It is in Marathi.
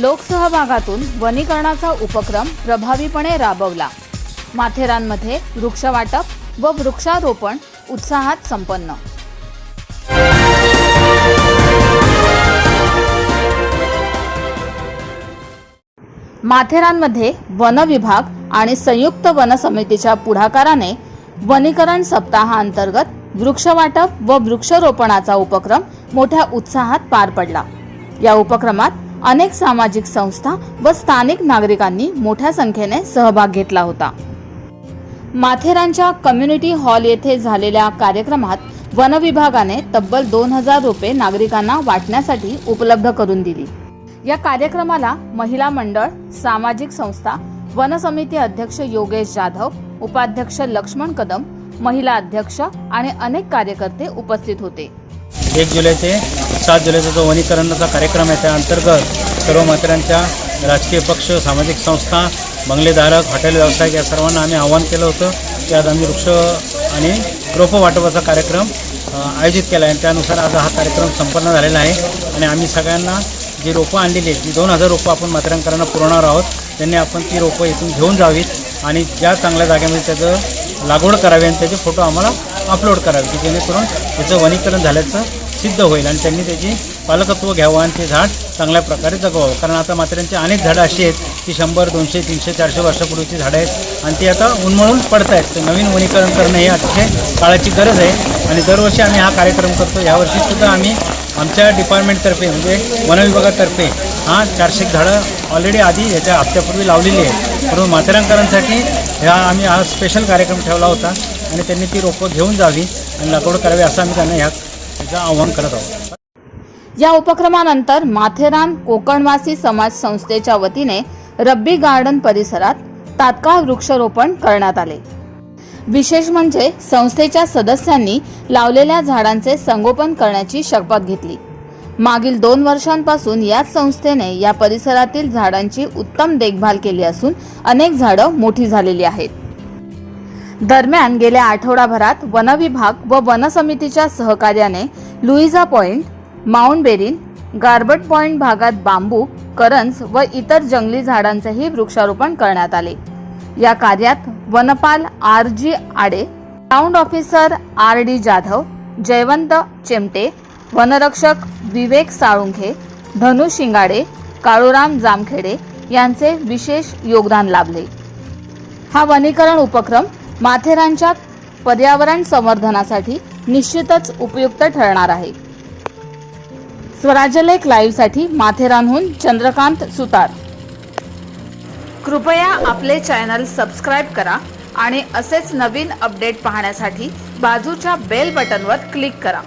लोकसहभागातून वनीकरणाचा उपक्रम प्रभावीपणे राबवला. माथेरानमध्ये वृक्षवाटप व वृक्षारोपण उत्साहात संपन्न. माथेरानमध्ये वन विभाग आणि संयुक्त वन समितीच्या पुढाकाराने वनीकरण सप्ताहाअंतर्गत वृक्षवाटप व वृक्षरोपणाचा उपक्रम मोठ्या उत्साहात पार पडला. या उपक्रमात अनेक सामाजिक संस्था व स्थानिक नागरिकांनी मोठ्या संख्येने सहभाग घेतला होता. माथेरानच्या कम्युनिटी हॉल येथे झालेल्या कार्यक्रमात वन विभागाने तब्बल दोन हजार रुपये नागरिकांना वाटण्यासाठी उपलब्ध करून दिली. या कार्यक्रमाला महिला मंडळ सामाजिक संस्था वन समिती अध्यक्ष योगेश जाधव उपाध्यक्ष लक्ष्मण कदम महिला अध्यक्ष आणि अनेक कार्यकर्ते उपस्थित होते. एक जुलै ते सात जुलैचा जो वनीकरणाचा कार्यक्रम आहे त्या अंतर्गत सर्व माथेरानच्या राजकीय पक्ष सामाजिक संस्था बंगलेधारक हॉटेल व्यावसायिक या सर्वांना आम्ही आवाहन केलं होतं की आज आम्ही वृक्ष आणि रोपं वाटपाचा कार्यक्रम आयोजित केला आहे. आणि त्यानुसार आज हा कार्यक्रम संपन्न झालेला आहे. आणि आम्ही सगळ्यांना जी रोपं आणलेली आहेत ती दोन हजार रोपं आपण माथेरानकरांना पुरवणार आहोत त्यांनी आपण ती रोपं इथून घेऊन जावीत आणि ज्या चांगल्या जागेमध्ये त्याचं लागवड करावी आणि त्याचे फोटो आम्हाला अपलोड करावे की जेणेकरून त्याचं वनीकरण झाल्याचं सिद्ध होईल आणि त्यांनी त्याची पालकत्व घ्यावं आणि ते झाड चांगल्या प्रकारे जगवावं. कारण आता मात्र्यांची अनेक झाडं अशी आहेत की शंभर दोनशे तीनशे चारशे वर्षापूर्वीची झाडं आहेत. आणि ती आता उन्मळून पडत आहेत तर नवीन वनीकरण करणं हे अतिशय काळाची गरज आहे. आणि दरवर्षी आम्ही हा कार्यक्रम करतो. यावर्षीसुद्धा आम्ही आमच्या डिपार्टमेंटतर्फे म्हणजे वनविभागातर्फे हा चारशे झाडं ऑलरेडी आधी याच्या हप्त्यापूर्वी लावलेली आहे परंतु माथेरानकरांसाठी ह्या आम्ही हा स्पेशल कार्यक्रम ठेवला होता. आणि त्यांनी ती रोपं घेऊन जावी आणि लागवड करावी असं आम्ही त्यांना ह्या आवाहन करत आहोत. या उपक्रमानंतर माथेरान कोकणवासी समाज संस्थेच्या वतीने रब्बी गार्डन परिसरात तात्काळ वृक्षारोपण करण्यात आले. विशेष म्हणजे संस्थेच्या सदस्यांनी लावलेल्या झाडांचे संगोपन करण्याची शपथ घेतली. मागील दोन वर्षांपासून याच संस्थेने या परिसरातील झाडांची उत्तम देखभाल केली असून अनेक झाडं मोठी झालेली आहेत. दरम्यान गेल्या आठवडाभरात वन विभाग व वन समितीच्या सहकार्याने लुईजा पॉइंट माउंट बेरिन गार्बट पॉइंट भागात बांबू करंज व इतर जंगली झाडांचेही वृक्षारोपण करण्यात आले. या कार्यात वनपाल R G Ade round officer R D Jadhav Jaywant Chimte वनरक्षक विवेक साळुंखे धनु शिंगाडे काळूराम जामखेडे यांचे विशेष योगदान लाभले. हा वनीकरण उपक्रम माथेरानच्या पर्यावरण संवर्धनासाठी निश्चितच उपयुक्त ठरणार आहे. स्वराज्यलेख लाईव्हसाठी माथेरानहून चंद्रकांत सुतार. कृपया आपले चॅनल सबस्क्राईब करा आणि असेच नवीन अपडेट पाहण्यासाठी बाजूच्या बेल बटनवर क्लिक करा.